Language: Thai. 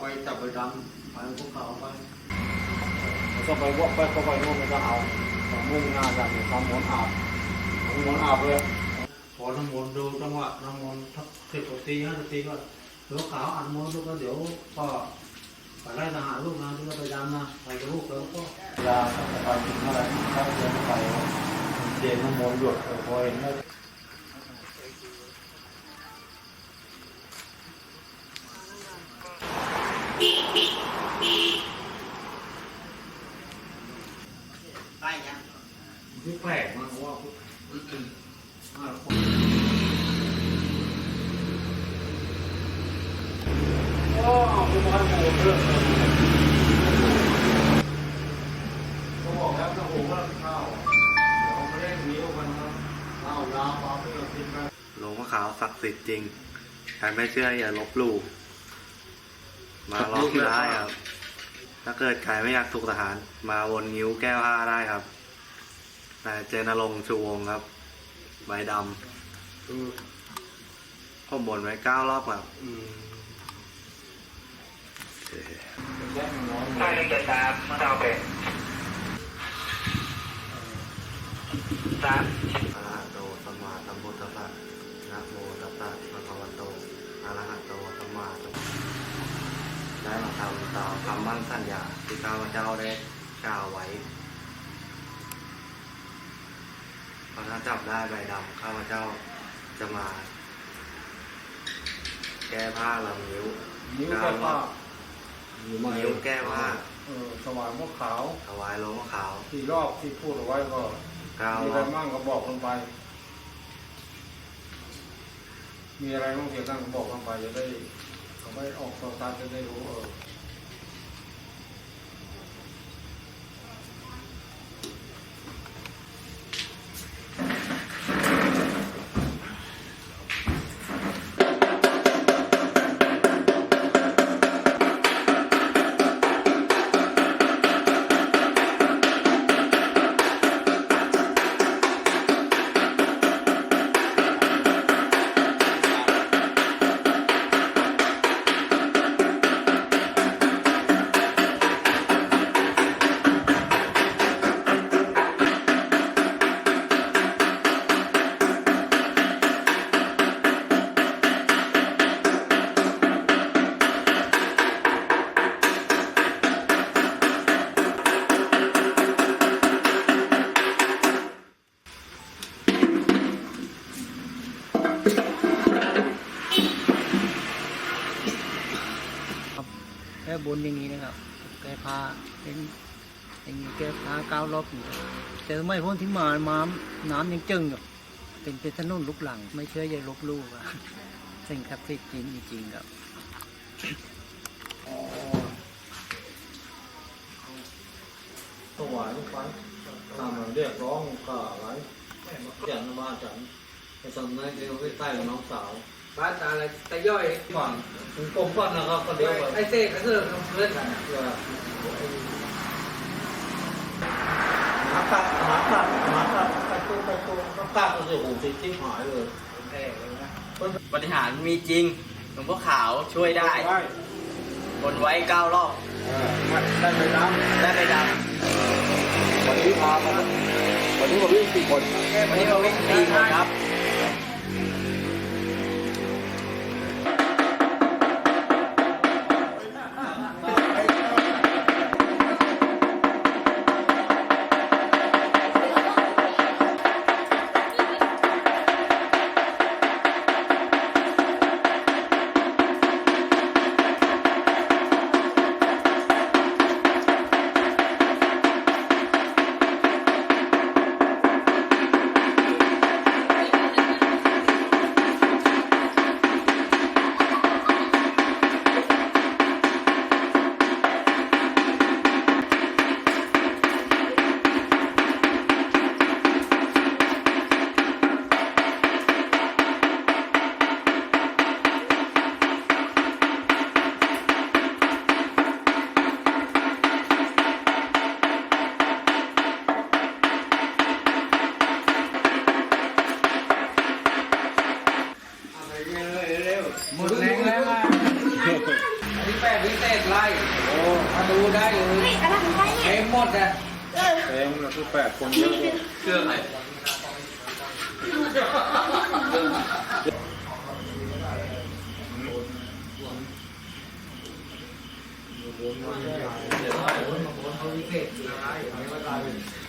ไปจับไปดำไปพวกเขาไปแล้วก็ไปวอกไปก็ไปนู่นแล้วก็เอาของมุ่งหน้าจากทำมนต์อาบทำมนต์อาบเลยพอน้ำมนต์ดูจังหวะน้ำมนต์ทักสิบกว่าทีห้านาทีก็เหลือขาวอันมนต์ลูกก็เดี๋ยวก็ไปไล่ทหารลูกนะที่ว่าไปดำนะไปกับลูกแล้วก็ยาไปถึงอะไรถ้าเดินไปเจนน้ำมนต์หยดพอเห็นแล้ว ที่แปลกมากเพราว่าห้าคนโอ้เอาคุณมาโอ้เรื่องเขาบอกแล้วถ้าโอ้ก็ข้าวเดี๋ยวเขาเล่นนี้มันข้าวยาวปลาเพื่อกินไปหลวงพ่อขาวศักดิ์สิทธิ์จริงใครไม่เชื่ออย่าลบหลู่มาลองได้ครับ ถ้าเกิดใครไม่อยากถูกทหาร มาวนนิ้วแก้วผ้าได้ครับ แต่เจนรงค์ชูวงศ์ครับ ใบดคือำผมบนไว้เก้ารอบครับอืมโอเคแยกมันน้อยใช่หนึ่งเจ็ดสามเมื่อเราเป็นสามอะระหะโตสัมมาสัมพุทธัสสะนะโมตัสสะภะคะวะโตอะระหะโตสัมมาสัมพุทธัสสะได้มาทำตามคำมั่นสัญญาที่ข้าพเจ้าได้กล่าวไว้เพราะถ้าจับได้ใบดำข้าพเจ้าจะมา แก้ผ้าลำนิ้วนิ้วแก้ผ้าอยู่มานิ้วแก้ผ้าเออสว่างมะขาวถวายหลวงพ่อขาวที่รอบที่พูดเอาไว้ก็เก้ามีรอะไรอบมั่งก็บอกลงไป มีอะไรบ้างเกี่ยวกับก็บอกลงไปจะได้เขาไม่ออกโซตัสจะได้รู้เออ แก้บนอย่างนี้นะครับ แก้ผ้าเป็นอย่างนี้แก้ผ้าก้ารอบอยู่แต่ไม่พ้นที่มาม้ามน้ำยังจึงอยู่เป็นเป็นถนนลุกหลัง ไม่เชื่ออย่าลบลู่ครับสิ่งศักดิ์สิทธิ์จริงจริงครับถวายลงไปทำมันเรียกร้องก็อะไรอย่างนั้าจันไปสำนักเดียวใกล้ๆน้องสาว บ้านตาอะไรตะย่อยฝั่งถึงกรมปั้นนะครับก็เดียวไปไอ้เซ่กระเซิร์กับเพื่อนกันเพื่อหมากัดหมากัดหมากัดไปตัวไปตัวก็กัดก็จะโหสิทิ้งหายเลยปฏิหารย์มีจริงหลวงพ่อขาวช่วยได้ได้บนไว้เก้ารอบเออได้ไปน้ำได้ไปดวันนี้พามาวันนี้มาวิ่งสี่คนำวันนี้เราวิ่งตีคนครับ เศษไล่โอ้มาดูได้เลยเฮ้ยอะไรของใครเนี่ยเต็มหมดอะเออเต็มเลยคือแปดคนเยอะเลยเครื่องอะไร